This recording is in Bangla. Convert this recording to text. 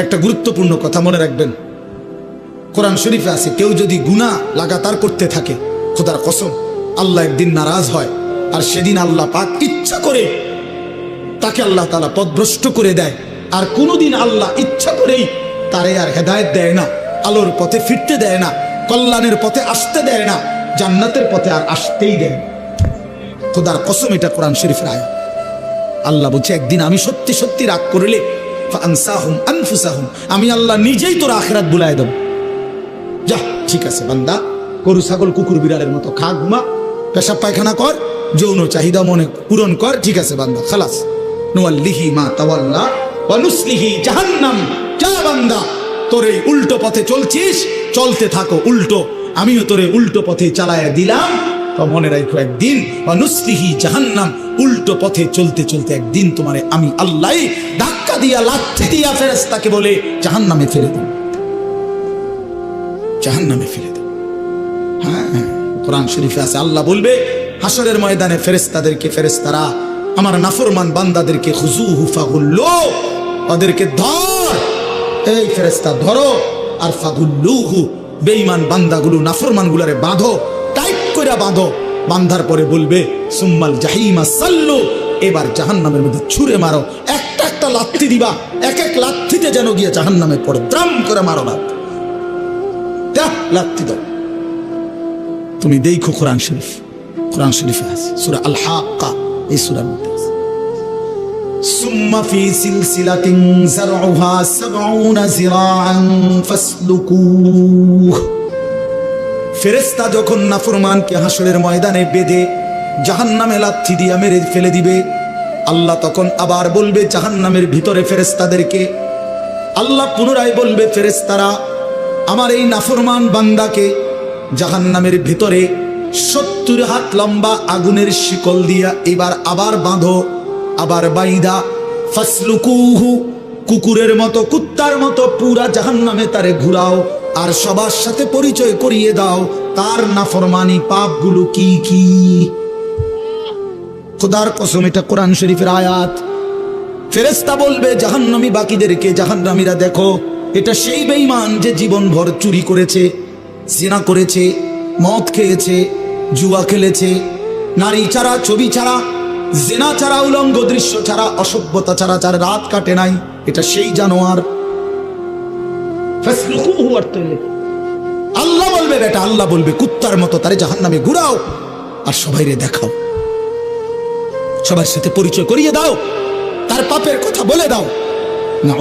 একটা গুরুত্বপূর্ণ কথা মনে রাখবেন কোরআন শরীফে আছে, কেউ যদি গুণা লাগাতার করতে থাকে, খোদার কসম, আল্লাহ একদিন নারাজ হয়, আর সেদিন আল্লাহ পাক ইচ্ছা করে তাকে আল্লাহ তালা পদভ্রষ্ট করে দেয়, আর কোনোদিন আল্লাহ ইচ্ছা করেই তারে আর হেদায়েত দেয় না, আলোর পথে ফিরতে দেয় না, কল্যাণের পথে আসতে দেয় না, জান্নাতের পথে আর আসতেই দেয় না। খোদার কসম, এটা কোরআন শরীফের আয় আল্লাহ বলছে, একদিন আমি সত্যি সত্যি রাগ করলে আমি আল্লাহ নিজেই তোর আখরাত বুলায় দেব। যা, ঠিক আছে, বান্দা। গরু, ছাগল, কুকুর, বিড়ালের মতো খা, ঘুমা। পেশাব, পায়খানা কর, যৌন চাহিদা মনে পূরণ কর, ঠিক আছে, বান্দা, খালাস। নুয়াল্লিহি মা তাওয়াল্লা ওয়ানুসলিহি জাহান্নাম। যা, বান্দা, তোর এই উল্টো পথে চলছিস, চলতে থাকো উল্টো। আমিও তোরে উল্টো পথে চালায়া দিলাম। তো মনে রাখো একদিন অনুসলিহি জাহান্নাম, উল্টো পথে চলতে চলতে একদিন তোমারে আমি আল্লাহ ধাক্কা দিয়া লাথি দিয়া ফেরেস্তাকে বলে, জাহান্নামে ফেলে দেব জাহান্নামে ফেলে হ্যাঁ কোরআন শরীফে আছে, আল্লাহ বলবে হাসরের ময়দানে ফেরেস্তাদেরকে ফেরেস্তারা আমার নাফরমান বান্দাদেরকে খুজু হুফাগুল্লো ওদেরকে ধর। এই ফেরেস্তা ধরো। আর ফাগুল্লুহু বান্দাগুলো বাঁধো, টাইট করে বাঁধো। বান্ধার পরে বলবে, সুম্মাল জাহিমা সাল্লু, এবার জাহান্নামের মধ্যে ছুঁড়ে মারো একটা একটা লাথি দিবা এক এক লাথিতে যেন গিয়ে জাহান্নামে পড়ে দ্রাম করে মারো লাথি দেখ লাথি দাও তুমি দেখো কোরআন শরীফ কোরআন শরীফে আছে সূরা আল হাক্কা এই সূরার মধ্যে আছে ثم في سلسلة زرعها سبعون زراعا فاسلكوه ফেরেস্তা যখন নাফরমানকে হাসরের ময়দানে বেঁধে জাহান্নামে লাথি দিয়া মেরে ফেলে দিবে আল্লাহ তখন আবার বলবে, জাহান্নামের ভিতরে ফেরেস্তাদেরকে আল্লাহ পুনরায় বলবে ফেরেস্তারা আমার এই নাফরমান বান্দাকে জাহান্নামের ভিতরে সত্তর হাত লম্বা আগুনের শিকল দিয়া এবার আবার বাঁধো, আবার বাইদা। ফাসলুকুহু, কুকুরের মতো, কুত্তার মতো পুরা জাহান্নামে তারে ঘুরাও আর সবার সাথে পরিচয় করিয়ে দাও। তার নাফরমানি পাপগুলো কি কি? খোদার কসম এটা কোরআন শরীফের আয়াত। ফেরেস্তা বলবে জাহান্নামী বাকিদেরকে জাহান্নামীরা দেখো এটা সেই বেঈমান যে জীবন ভর চুরি করেছে জিনা করেছে মদ খেয়েছে জুয়া খেলেছে নারী ছাড়া ছবি ছাড়া জেনা ছাড়া উলঙ্গ দৃশ্য ছাড়া অসভ্যতা ছাড়া যার রাত কাটে নাই এটা সেই জানোয়ার। আল্লাহ বলবে বেটা আল্লাহ বলবে কুত্তার মতো তারে জাহান্নামে ঘুরাও আর সবাইরে দেখাও। সবার সাথে পরিচয় করিয়ে দাও। তার পাপের কথা বলে দাও। না